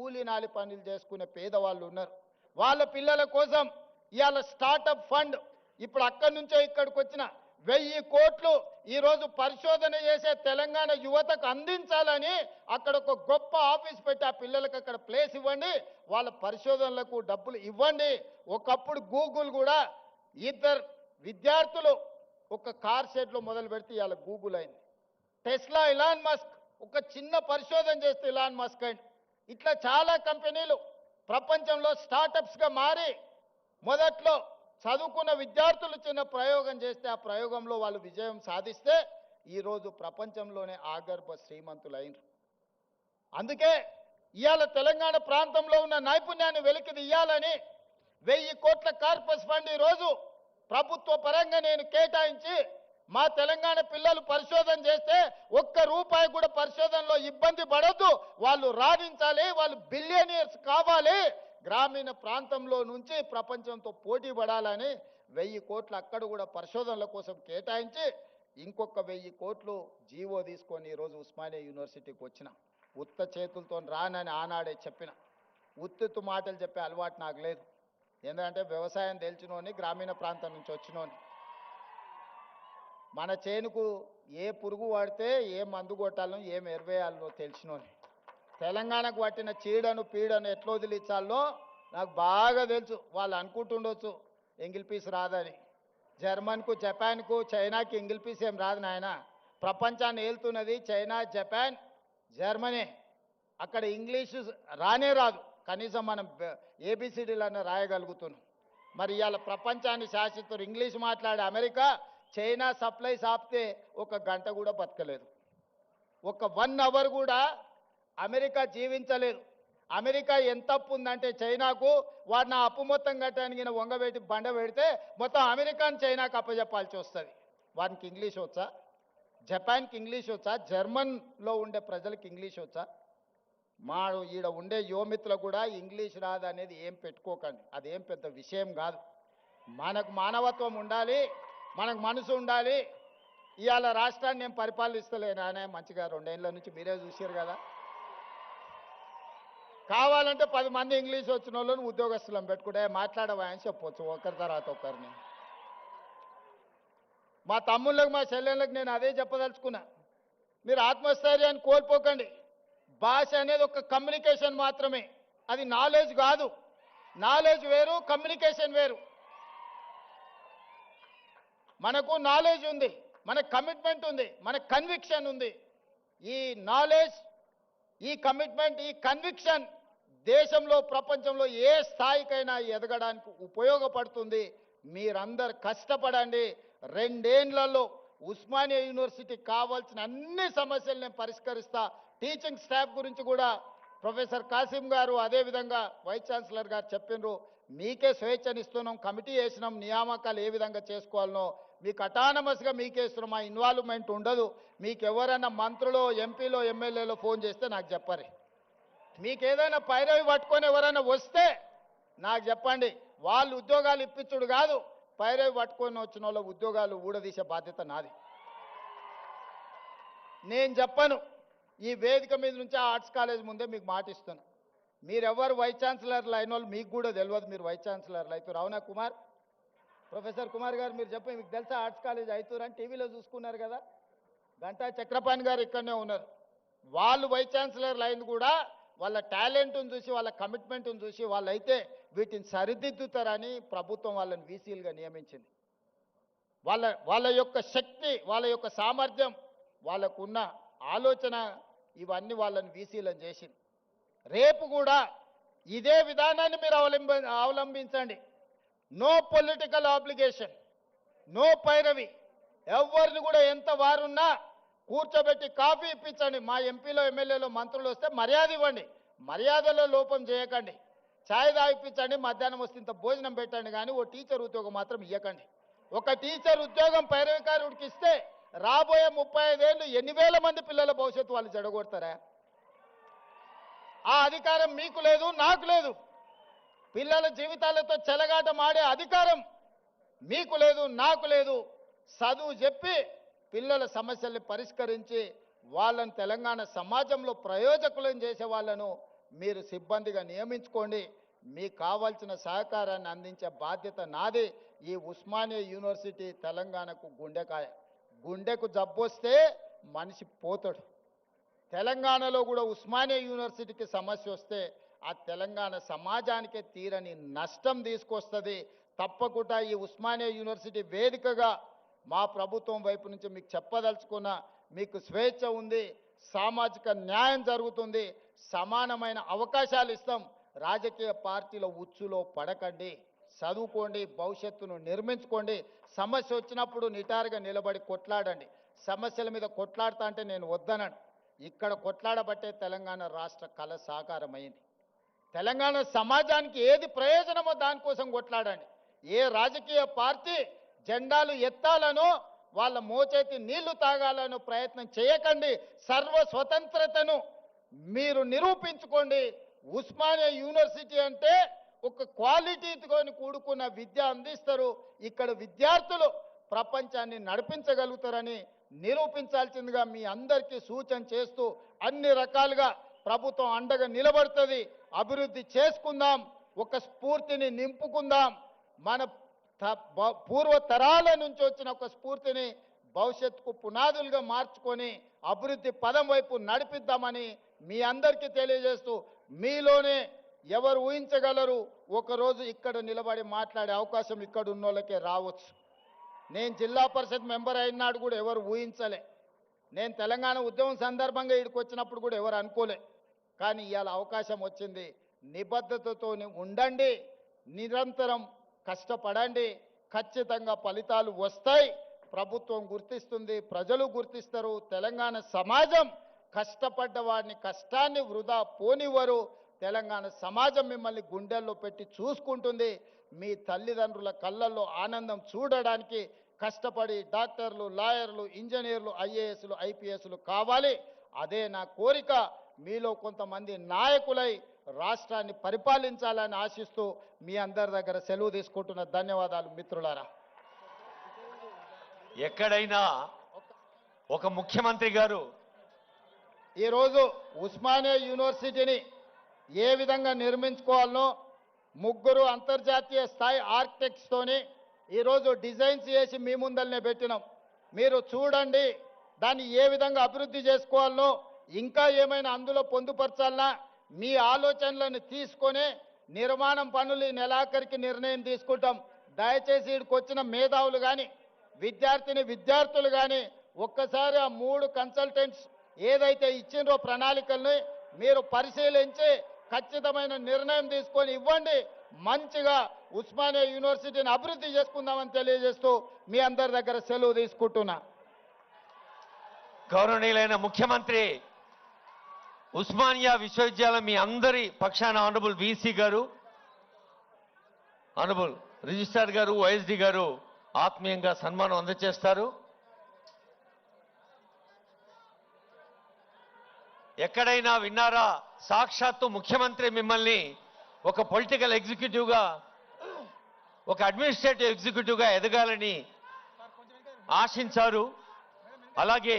కూలీ నాలి పనులు చేసుకునే పేదవాళ్ళు ఉన్నారు. వాళ్ళ పిల్లల కోసం ఇవాళ స్టార్టప్ ఫండ్ ఇప్పుడు అక్కడి నుంచే ఇక్కడికి వచ్చిన వెయ్యి కోట్లు ఈరోజు పరిశోధన చేసే తెలంగాణ యువతకు అందించాలని అక్కడ ఒక గొప్ప ఆఫీస్ పెట్టి ఆ పిల్లలకు అక్కడ ప్లేస్ ఇవ్వండి వాళ్ళ పరిశోధనలకు డబ్బులు ఇవ్వండి. ఒకప్పుడు గూగుల్ కూడా ఇద్దరు విద్యార్థులు ఒక కార్ షెడ్లో మొదలు పెడితే ఇవాళ గూగుల్ అయింది. టెస్లా ఇలాన్ మస్క్ ఒక చిన్న పరిశోధన చేస్తే ఇలాన్ మస్క్ అండ్ ఇట్లా చాలా కంపెనీలు ప్రపంచంలో స్టార్టప్స్గా మారి మొదట్లో చదువుకున్న విద్యార్థులు చిన్న ప్రయోగం చేస్తే ఆ ప్రయోగంలో వాళ్ళు విజయం సాధిస్తే ఈరోజు ప్రపంచంలోనే ఆగర్భ శ్రీమంతులైనరు. అందుకే ఇవాళ తెలంగాణ ప్రాంతంలో ఉన్న నైపుణ్యాన్ని వెలికిదియ్యాలని వెయ్యి కోట్ల కార్పస్ ఫండ్ ఈరోజు ప్రభుత్వ పరంగా నేను కేటాయించి మా తెలంగాణ పిల్లలు పరిశోధన చేస్తే ఒక్క రూపాయి కూడా పరిశోధనలో ఇబ్బంది పడద్దు. వాళ్ళు రాణించాలి వాళ్ళు బిలియనియర్స్ కావాలి. గ్రామీణ ప్రాంతంలో నుంచి ప్రపంచంతో పోటీ పడాలని వెయ్యి కోట్లు అక్కడ కూడా పరిశోధనల కోసం కేటాయించి ఇంకొక వెయ్యి కోట్లు జీవో తీసుకొని ఈరోజు ఉస్మానియా యూనివర్సిటీకి వచ్చిన. ఉత్త చేతులతో రానని ఆనాడే చెప్పిన. ఉత్తుత్తు మాటలు చెప్పే అలవాటు నాకు లేదు. ఎందుకంటే వ్యవసాయం తెలిసినోని గ్రామీణ ప్రాంతం నుంచి వచ్చినోని. మన చేనుకు ఏ పురుగు వాడితే ఏ మందు కొట్టాలనో ఏం ఎరవేయాలనో తెలిసినోని తెలంగాణకు పట్టిన చీడను పీడను ఎట్లా వదిలించాలో నాకు బాగా తెలుసు. వాళ్ళు అనుకుంటుండొచ్చు ఎంగిల్ పీస్ రాదని. జర్మన్కు జపాన్కు చైనాకి ఎంగిల్ పీస్ ఏం రాదు నాయన. ప్రపంచాన్ని ఏలుతున్నది చైనా జపాన్ జర్మనీ. అక్కడ ఇంగ్లీషు రానే రాదు. కనీసం మనం ఏబిసిడీలన్నా రాయగలుగుతున్నాం. మరి ఇవాళ ప్రపంచాన్ని శాసిస్తారు ఇంగ్లీష్ మాట్లాడే అమెరికా చైనా సప్లైస్ ఆపితే ఒక గంట కూడా బతకలేదు. ఒక వన్ అవర్ కూడా అమెరికా జీవించలేదు. అమెరికా ఎంత అప్పు ఉందంటే చైనాకు వాడు నా అప్పు మొత్తం కట్టడానికి వంగబెట్టి బండ పెడితే మొత్తం అమెరికాని చైనాకు అప్పచెప్పాల్సి వస్తుంది. వానికి ఇంగ్లీష్ వచ్చా? జపాన్కి ఇంగ్లీష్ వచ్చా? జర్మన్లో ఉండే ప్రజలకు ఇంగ్లీష్ వచ్చా? మా ఈడ ఉండే యువమిత్రులకు కూడా ఇంగ్లీష్ రాదు అనేది ఏం పెట్టుకోకండి. అదేం పెద్ద విషయం కాదు. మనకు మానవత్వం ఉండాలి. మనకు మనసు ఉండాలి. ఇవాళ రాష్ట్రాన్ని నేను పరిపాలిస్తలేను ఆయన మంచిగా రెండేళ్ళ నుంచి మీరే చూసారు కదా. కావాలంటే పది మంది ఇంగ్లీష్ వచ్చిన వాళ్ళని ఉద్యోగస్తులను పెట్టుకుంటే మాట్లాడవా అని చెప్పొచ్చు ఒకరి తర్వాత ఒకరిని మా తమ్ముళ్ళకి మా చెల్లెళ్ళకి నేను అదే చెప్పదలుచుకున్నా. మీరు ఆత్మస్థైర్యాన్ని కోల్పోకండి. భాష అనేది ఒక కమ్యూనికేషన్ మాత్రమే. అది నాలెడ్జ్ కాదు. నాలెడ్జ్ వేరు కమ్యూనికేషన్ వేరు. మనకు నాలెడ్జ్ ఉంది మనకు కమిట్మెంట్ ఉంది మనకు కన్విక్షన్ ఉంది. ఈ నాలెడ్జ్ ఈ కమిట్మెంట్ ఈ కన్విక్షన్ దేశంలో ప్రపంచంలో ఏ స్థాయికైనా ఎదగడానికి ఉపయోగపడుతుంది. మీరందరు కష్టపడండి. రెండేండ్లలో ఉస్మానియా యూనివర్సిటీకి కావాల్సిన అన్ని సమస్యలు నేను పరిష్కరిస్తా. టీచింగ్ స్టాఫ్ గురించి కూడా ప్రొఫెసర్ కాసిం గారు అదేవిధంగా వైస్ ఛాన్సలర్ గారు చెప్పినారు మీకే స్వేచ్ఛనిస్తున్నాం కమిటీ వేసినాం నియామకాలు ఏ విధంగా చేసుకోవాలనో మీకు అటానమస్గా మీకే ఇస్తున్నాం మా ఇన్వాల్వ్మెంట్ ఉండదు. మీకు ఎవరైనా మంత్రులు ఎంపీలో ఎమ్మెల్యేలో ఫోన్ చేస్తే నాకు చెప్పరు. మీకు ఏదైనా పైరవి పట్టుకొని ఎవరైనా వస్తే నాకు చెప్పండి. వాళ్ళు ఉద్యోగాలు ఇప్పించుడు కాదు పైరవి పట్టుకొని వచ్చిన వాళ్ళ ఉద్యోగాలు ఊడదీసే బాధ్యత నాది. నేను చెప్పను. ఈ వేదిక మీద నుంచి ఆర్ట్స్ కాలేజ్ ముందే మీకు మాట ఇస్తాను మీరెవరు వైస్ ఛాన్సలర్లు అయిన వాళ్ళు మీకు కూడా తెలియదు మీరు వైస్ ఛాన్సలర్లు అవుతారు అవునా కుమార్? ప్రొఫెసర్ కుమార్ గారు మీరు చెప్పి మీకు తెలుసా ఆర్ట్స్ కాలేజ్ అవుతారు అని టీవీలో చూసుకున్నారు కదా? గంటా చక్రపాణి గారు ఇక్కడనే ఉన్నారు. వాళ్ళు వైస్ ఛాన్సలర్లు అయింది కూడా వాళ్ళ టాలెంట్ను చూసి వాళ్ళ కమిట్మెంట్ను చూసి వాళ్ళైతే వీటిని సరిదిద్దుతారని ప్రభుత్వం వాళ్ళని వీసీలుగా నియమించింది. వాళ్ళ వాళ్ళ యొక్క శక్తి వాళ్ళ యొక్క సామర్థ్యం వాళ్ళకున్న ఆలోచన ఇవన్నీ వాళ్ళని వీసీలను చేసింది రేపు కూడా ఇదే విధానాన్ని మీరు అవలంబ అవలంబించండి. నో పొలిటికల్ ఆబ్లిగేషన్ నో పైరవి ఎవరిని కూడా ఎంత వారున్నా కూర్చోబెట్టి కాఫీ ఇప్పించండి. మా ఎంపీలో ఎమ్మెల్యేలో మంత్రులు వస్తే మర్యాద ఇవ్వండి. మర్యాదలో లోపం చేయకండి. ఛాయ్ తాగిపించండి మధ్యాహ్నం వస్తే ఇంత భోజనం పెట్టండి కానీ ఓ టీచర్ ఉద్యోగం మాత్రం ఇవ్వకండి ఒక టీచర్ ఉద్యోగం పైరవికారుడికి ఇస్తే రాబోయే ముప్పై ఐదేళ్ళు ఎన్ని వేల మంది పిల్లల భవిష్యత్తు వాళ్ళు చెడగొడతారా? ఆ అధికారం మీకు లేదు నాకు లేదు. పిల్లల జీవితాలతో చెలగాటమాడే అధికారం మీకు లేదు నాకు లేదు. చదువు చెప్పి పిల్లల సమస్యల్ని పరిష్కరించి వాళ్ళని తెలంగాణ సమాజంలో ప్రయోజకులను చేసే వాళ్ళను మీరు సిబ్బందిగా నియమించుకోండి. మీకు కావాల్సిన సహకారాన్ని అందించే బాధ్యత నాది. ఈ ఉస్మానియా యూనివర్సిటీ తెలంగాణకు గుండెకాయ గుండెకు జబ్బొస్తే మనిషి పోతాడు. తెలంగాణలో కూడా ఉస్మానియా యూనివర్సిటీకి సమస్య వస్తే ఆ తెలంగాణ సమాజానికే తీరని నష్టం తీసుకొస్తుంది. తప్పకుండా ఈ ఉస్మానియా యూనివర్సిటీ వేదికగా మా ప్రభుత్వం వైపు నుంచి మీకు చెప్పదలుచుకున్న మీకు స్వేచ్ఛ ఉంది సామాజిక న్యాయం జరుగుతుంది సమానమైన అవకాశాలు ఇస్తాం. రాజకీయ పార్టీల ఉచ్చులో పడకండి. చదువుకోండి భవిష్యత్తును నిర్మించుకోండి. సమస్య వచ్చినప్పుడు నిటారుగా నిలబడి కొట్లాడండి. సమస్యల మీద కొట్లాడతా అంటే నేను వద్దనను. ఇక్కడ కొట్లాడబట్టే తెలంగాణ రాష్ట్ర కళ సాకారమైంది. తెలంగాణ సమాజానికి ఏది ప్రయోజనమో దానికోసం కొట్లాడండి. ఏ రాజకీయ పార్టీ జెండాలు ఎత్తాలనో వాళ్ళ మోచేతి నీళ్ళు తాగాలనో ప్రయత్నం చేయకండి. సర్వ స్వతంత్రతను మీరు నిరూపించుకోండి. ఉస్మానియా యూనివర్సిటీ అంటే ఒక క్వాలిటీతో కూడుకున్న విద్య అందిస్తారు. ఇక్కడ విద్యార్థులు ప్రపంచాన్ని నడిపించగలుగుతారని నిరూపించాల్సిందిగా మీ అందరికీ సూచన చేస్తూ అన్ని రకాలుగా ప్రభుత్వం అండగా నిలబడుతుంది. అభివృద్ధి చేసుకుందాం. ఒక స్ఫూర్తిని నింపుకుందాం. మన త- పూర్వ తరాల నుంచి వచ్చిన ఒక స్ఫూర్తిని భవిష్యత్తుకు పునాదులుగా మార్చుకొని అభివృద్ధి పదం వైపు నడిపిద్దామని మీ అందరికీ తెలియజేస్తూ మీలోనే ఎవరు ఊహించగలరు? ఒకరోజు ఇక్కడ నిలబడి మాట్లాడే అవకాశం ఇక్కడ ఉన్నోళ్ళకే రావచ్చు. నేను జిల్లా పరిషత్ మెంబర్ అయినాడు కూడా ఎవరు ఊహించలే. నేను తెలంగాణ ఉద్యమం సందర్భంగా ఇక్కడికి వచ్చినప్పుడు కూడా ఎవరు అనుకోలే. కానీ ఇవాళ అవకాశం వచ్చింది. నిబద్ధతతో ఉండండి. నిరంతరం కష్టపడండి. ఖచ్చితంగా ఫలితాలు వస్తాయి. ప్రభుత్వం గుర్తిస్తుంది. ప్రజలు గుర్తిస్తారు. తెలంగాణ సమాజం కష్టపడ్డ వారిని కష్టాన్ని వృధా పోనివ్వరు. తెలంగాణ సమాజం మిమ్మల్ని గుండెల్లో పెట్టి చూసుకుంటుంది. మీ తల్లిదండ్రుల కళ్ళల్లో ఆనందం చూడడానికి కష్టపడి డాక్టర్లు లాయర్లు ఇంజనీర్లు ఐఏఎస్లు ఐపీఎస్లు కావాలి. అదే నా కోరిక. మీలో కొంతమంది నాయకులై రాష్ట్రాన్ని పరిపాలించాలని ఆశిస్తూ మీ అందరి దగ్గర సెలవు తీసుకుంటున్న ధన్యవాదాలు మిత్రులారా. ఎక్కడైనా ఒక ముఖ్యమంత్రి గారు ఈరోజు ఉస్మానియా యూనివర్సిటీని ఏ విధంగా నిర్మించుకోవాలనో ముగ్గురు అంతర్జాతీయ స్థాయి ఆర్కిటెక్ట్స్తోని ఈరోజు డిజైన్స్ చేసి మీ ముందరనే పెట్టినాం. మీరు చూడండి దాన్ని ఏ విధంగా అభివృద్ధి చేసుకోవాలనో ఇంకా ఏమైనా అందులో పొందుపరచాలన్నా మీ ఆలోచనలను తీసుకొని నిర్మాణం పనులు ఈ నెలాఖరికి నిర్ణయం తీసుకుంటాం. దయచేసి ఇక్కడికి వచ్చిన మేధావులు కానీ విద్యార్థిని విద్యార్థులు కానీ ఒక్కసారి ఆ మూడు కన్సల్టెంట్స్ ఏదైతే ఇచ్చిండ్రో ప్రణాళికల్ని మీరు పరిశీలించి ఖచ్చితమైన నిర్ణయం తీసుకొని ఇవ్వండి. మంచిగా ఉస్మానియా యూనివర్సిటీని అభివృద్ధి చేసుకుందామని తెలియజేస్తూ మీ అందరి దగ్గర సెలవు తీసుకుంటున్నా. గౌరవనీయులైన ముఖ్యమంత్రి ఉస్మానియా విశ్వవిద్యాలయం మీ అందరి పక్షాన ఆనరబుల్ వీసీ గారు ఆనరబుల్ రిజిస్ట్రార్ గారు వైఎస్డి గారు ఆత్మీయంగా సన్మానం అందజేస్తారు. ఎక్కడైనా విన్నారా? సాక్షాత్తు ముఖ్యమంత్రి మిమ్మల్ని ఒక పొలిటికల్ ఎగ్జిక్యూటివ్గా ఒక అడ్మినిస్ట్రేటివ్ ఎగ్జిక్యూటివ్గా ఎదగాలని ఆశించారు. అలాగే